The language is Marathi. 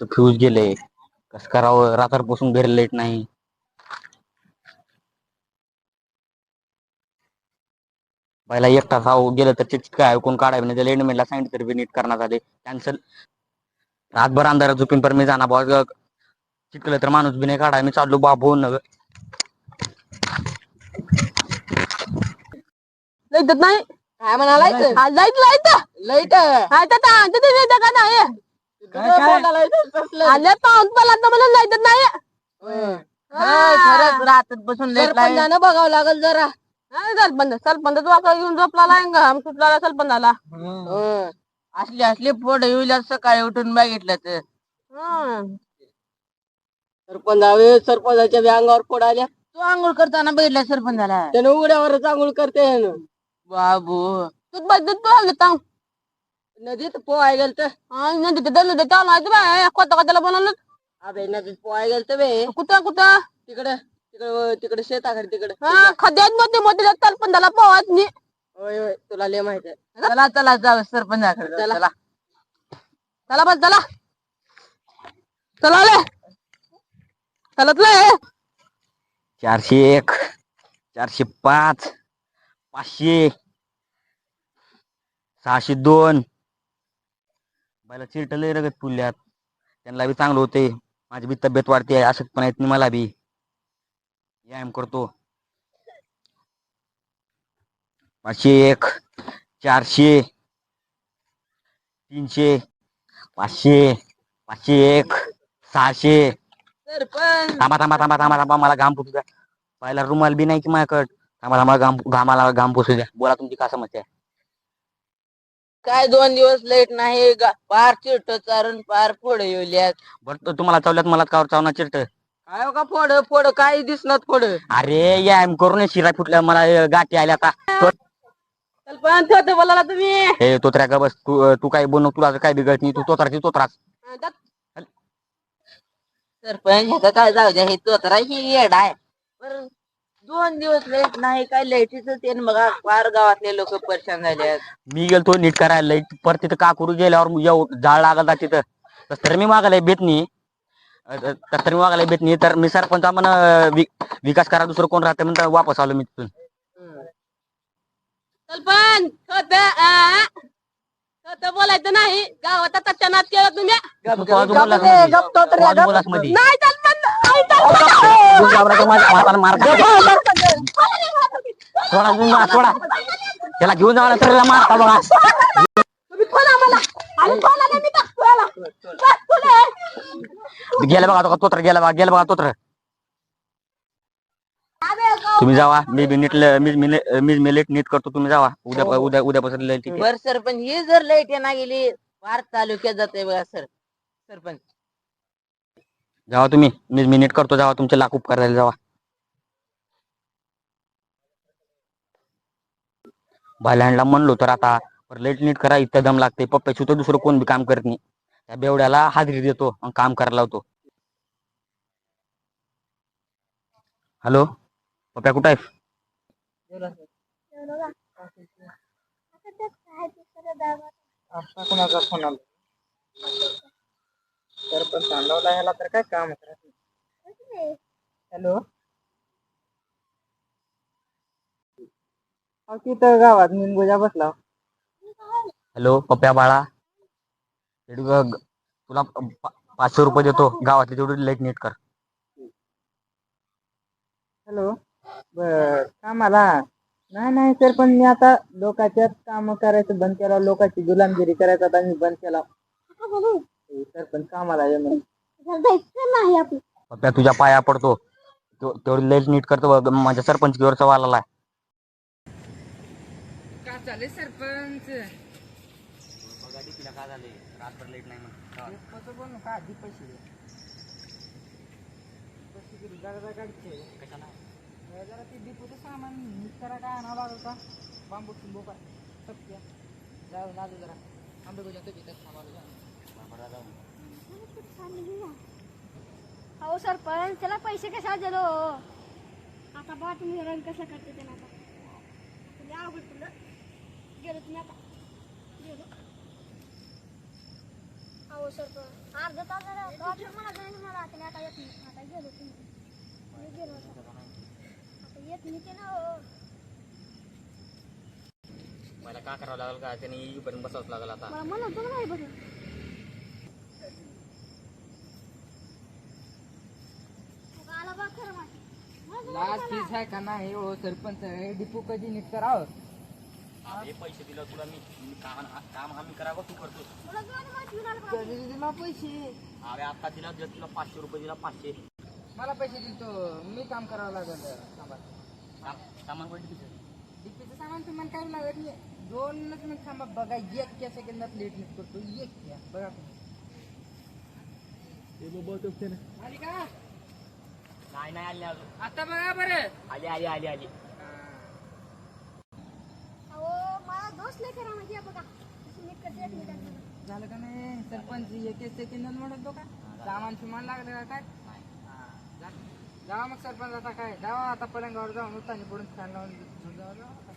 तर फ्यूज गेले कसं करावं रात्रपासून घरी लाइट नाही पहिला एक तास आहो गेलं तर चिटक काय ऐकून काढावे नाही त्याला एंडमेंटला सांगितलं तरी नीट करण्यात आले कॅन्सल रातभर अंधारात झोपून पण मी जाणार बा चिटकलं तर माणूस बी नाही काढाय मी चाललो बाबू न लाइट नाही काय म्हणालाय हा, लाइट लाइट लाइट हा नाही आल्या मला नाही खरंच बसून सरपंचानं बघावं लागल जरा. हा, सरपंच सरपंच तू आता घेऊन झोपला नाही आम सुटला सरपंचाला? असले असले फोड येईल सकाळी उठून बघितलं तर हं. सरपंच सरपंचाच्या बी अंगावर फोड आल्या. तू आंघोळ करताना बघितलं सरपंचाला? त्यानं उघड्यावरच आंघोळ करते बाबू. तू बस दूध पिळालं. नदीत पोहाय गेलत. हा, नदी ते दल्लू ते चालू आहे ते बाय कोता कोत्याला बनवलं अबे नदीत पोहाय गेलत बे. कुठं कुठं? तिकडं तिकडं तिकडे शेताकडे तिकडे. हा खड्ड्यात मोठे मोठे सरपंचाला पोहात नाही. होय होय तुला लय माहीत आहे. चला चला जाऊ सरपंचाकडे जाऊ, चला. चला. चला बस चला. चला आले चलत चारशे एक चारशे पाच पाचशे सहाशे दोन बायला चिरट लय रगत पुरल्यात त्यांना बी चांगलं होते माझी बी तब्येत वाढते अशक्त पण नाही मला बी. व्यायाम करतो. पाचशे एक चारशे तीनशे पाचशे पाचशे एक सहाशे. थांबा थांबा थांबा थांबा थांबा मला घाम पुसू द्या. पहिला रुमाल बी नाही की माझ्याकडे. थांबा थांबा घाम घामाला घाम पुसू द्या. बोला तुमची काय समस्या आहे? काय दोन दिवस लाइट नाही गा- पार चिरट चारून पार फोड येऊल्यात. बरं तो तुम्हाला चावल्यात मला कावर चावणार चिरट काय हो का फोड? फोड काय दिसणार फोड. अरे याम करून शिरा फुटल्या मला हे गाठी आल्या आता. तो- सरपंच होते बोलायला तुम्ही. हे तोत्र्या का बस तू तू काय बोल तुला काय बिघडत नाही तू तोत्राची तोत्राच सरपंच ह्याचं काय जाऊ द्या हे तोतरा ही येड आहे. बरं, दोन दिवस लाइट नाही काय लाईटीच ते न बघा पार गावातले लोक परेशान झाले आहेत. मी गेलतो नीट करायला लई परत तिथं का करू गेल्यावर येऊ जाळ लागला तिथं. तस तर मी मागायला बेत नाही. अ, तस तर मी मागायला बेत नाही. तर मी सरपंच म्हणा विकास करा दुसरं कोण राहते म्हणून वापस आलो मी तिथून. बोलायचं नाही. गावात आता नाच केला तुम्ही. नाही. माझ्या मार त्याला घेऊन जावा तर त्याला मारता बघा. तुम्ही कोण आम्हाला? आणि कोणाला मी दाखवायला दाखवलंय. गेला बघा तो तोत्र गेला बघा गेला बघा तोत्र. तुम्ही जावा. मी बी नीट ल- मी मी मी मी लेट नीट करतो तुम्ही जावा. उद्या उद्या उद्यापासून लय ठीक आहे. बर सरपंच ही जर लाइट ना गेली पार तालुक्यात जाते बघा सर. सरपंच. जावा तुम्ही. मी मी नीट करतो जावा तुमचे लाख उपकार झाले जावा. भायलँडला म्हणलो तर आता लेट नीट करा इथं दम लागते पप्प्याची तर दुसरं कोण बी काम करत नाही. त्या बेवड्याला हाजरी देतो आणि काम करायला लावतो. हॅलो? पप्प्या कुठं आहेस आला सरपंच सांडवला ह्याला तर काय काम हॅलो? तिथं गावात निंबोजा बसला. हॅलो पप्प्या बाळा. तुला पाचशे रुपये देतो. गावातली तेवढी लाइट नीट कर. हॅलो? बर कामाला? नाही नाही सर पण मी आता लोकांच्याच काम करायचं बंद केलं. लोकांची गुलामगिरी करायचं आता मी बंद केला. सर पण कामाला ये म्हणून पप्प्या तुझ्या पाया पडतो. तेव- तेवढी लाइट नीट करतो बघ, माझ्या सरपंच वर सवाल आलाय का चालेल सरपंच? आधी पैसे जरा ते डिपोचं सामान नीट करा काय आणावं लागलं का? बांबू चिंबू काय? सत्या. जाऊ ना जरा. आंबेगोच्या अहो सरपंच त्याला पैसे कशाला दिलो? आता बघा तुम्ही रंग कसा करते त्याला आता? तुला गेलो तुम्ही आता. गेलो. अहो सर अर्धा तास झाला. रात्री मला जायचं मला. आता आता येत नाही. आता गेलो तुम्ही. मी गेलो आता. आता येत नाही ते ना हो. मला का करावं लागेल का? त्यांनी येईपर्यंत बसावंच लागेल आता. मला म्हणत होतं नाही बघ आला बा खरं माहिती माझं लास्ट फीस आहे का नाही हो सरपंच हे डिपो कधी नीट करावं? हे पैसे दिलं तुला मी. मी काम काम आम्ही करावं तू करतो तुला. कधी दिला पैसे? अरे आता दिला दिला तुला पाचशे रुपये दिला पाचशे. मला पैसे देतो मी काम करावं लागेल. थांबा. साम- सामान पडली तिथे डीपीचं सामान तुम्हाला काय लागत नाही. दोनच मिनिट थांबा. बघा एक क्या सेकंदात लेट नीट करतो. एक क्या बघा तुम्ही. आली का नाही नाही आले अजून. आता बघा बरं. आली आली आली आली. अहो मला दोस्त लय करा माहिती आहे बघा. तशी नीट करते एक मिनिटात झालं का नाही? सरपंच एक एक सेकंदात म्हणतो का? सामान सुमान लागलं का काय? हा, जा- जावा मग सरपंच आता काय? जावा आता पलंगावर जाऊन उतानी पडून फॅन लावून झोप जावा, जावा आता.